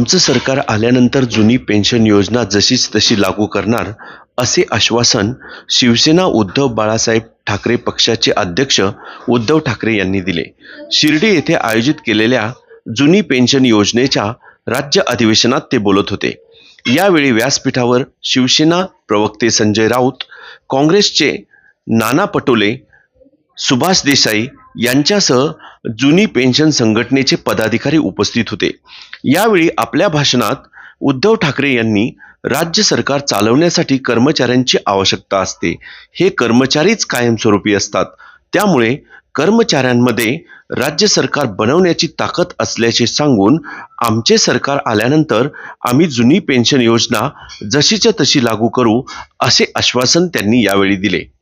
आमचं सरकार आल्यानंतर जुनी पेन्शन योजना जशीच तशी लागू करणार असे आश्वासन शिवसेना उद्धव बाळासाहेब ठाकरे पक्षाचे अध्यक्ष उद्धव ठाकरे यांनी दिले. शिर्डी येथे आयोजित केलेल्या जुनी पेन्शन योजनेच्या राज्य अधिवेशनात ते बोलत होते. यावेळी व्यासपीठावर शिवसेना प्रवक्ते संजय राऊत काँग्रेसचे नाना पटोले सुभाष देसाई यांच्यासह जुनी पेन्शन संघटनेचे पदाधिकारी उपस्थित होते. यावेळी आपल्या भाषणात उद्धव ठाकरे यांनी राज्य सरकार चालवण्यासाठी कर्मचाऱ्यांची आवश्यकता असते. हे कर्मचारीच कायमस्वरूपी असतात. त्यामुळे कर्मचाऱ्यांमध्ये राज्य सरकार बनवण्याची ताकद असल्याचे सांगून आमचे सरकार आल्यानंतर आम्ही जुनी पेन्शन योजना जशीच्या तशी लागू करू असे आश्वासन त्यांनी यावेळी दिले.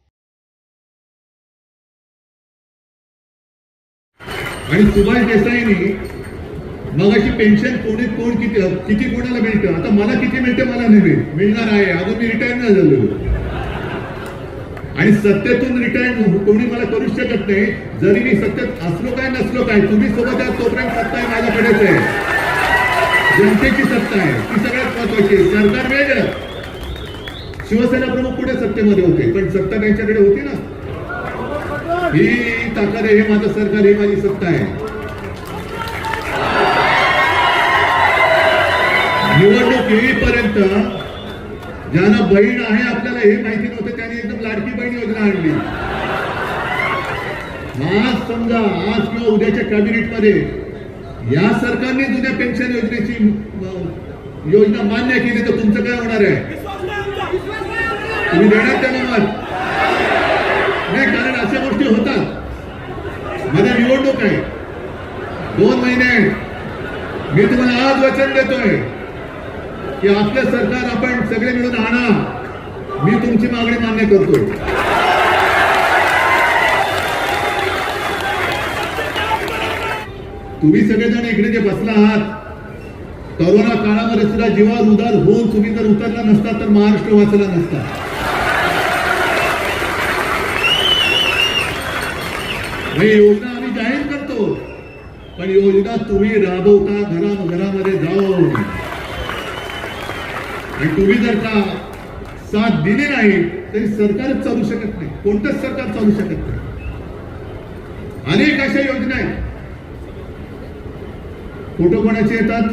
आणि सुभाष देसाईनी मगाशी पेन्शन कोणी कोण किती किती कोणाला मिळतं आता मला किती मिळते मला नाही मिळेल मिळणार आहे. अजून मी रिटायर नाही झालेलो. आणि सत्तेतून रिटायर कोणी मला करू शकत नाही. जरी मी सत्तेत असलो काय नसलो काय तुम्ही सोबत आहात तोपर्यंत सत्ता आहे माझ्याकडेच आहे. जनतेची सत्ता आहे. ती सगळ्यात महत्वाची आहे. सरकार वेगळं. शिवसेना प्रमुख कुठे सत्तेमध्ये होते. पण सत्ता त्यांच्याकडे होती ना. ही ताकद आहे हे माझं सरकार ही माझी सत्ता आहे. निवडणूक येईपर्यंत ज्यांना बहीण आहे आपल्याला हे माहिती नव्हतं त्यांनी एकदम लाडकी बहीण योजना आणली. आज समजा आज किंवा उद्याच्या कॅबिनेटमध्ये या सरकारने जुन्या पेन्शन योजनेची योजना मान्य केली तर तुमचं काय होणार आहे? तुम्ही देणार त्या मत? नाही कारण अशा गोष्टी होतात. मध्ये निवडणूक आहे. दोन महिने आहेत. मी तुम्हाला आज वचन देतोय की आपलं सरकार आपण सगळे मिळून आणा. मी तुमची मागणी मान्य करतोय. तुम्ही सगळेजण इकडे जे बसला आहात करोना काळामध्ये सुद्धा जीवावर उदार होऊन तुम्ही जर उतरला नसता तर महाराष्ट्र वाचला नसता. ही योजना आम्ही जाहीर करतो. पण योजना तुम्ही राबवता घरा घरामध्ये जाऊन आणि तुम्ही जर का साथ दिली नाही तरी सरकारच चालू शकत नाही. कोणतंच सरकार चालू शकत नाही. अनेक अशा योजना आहेत. फोटो कोणाचे येतात?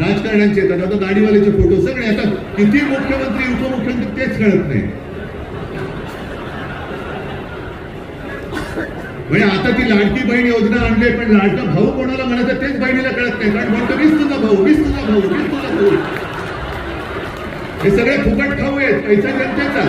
राजकारण्यांचे येतात. आता दाढीवाल्याचे फोटो सगळे आता किती मुख्यमंत्री उपमुख्यमंत्री तेच कळत नाही. म्हणजे आता ती लाडकी बहीण योजना आणली पण लाडका भाऊ कोणाला म्हणायचं तेच बहिणीला कळत नाही. कारण म्हणतो मीच तुझा भाऊ मीच तुझा भाऊ मीच तुझा भाऊ. हे सगळे फुकट खाऊ आहेत पैसा जनतेचा.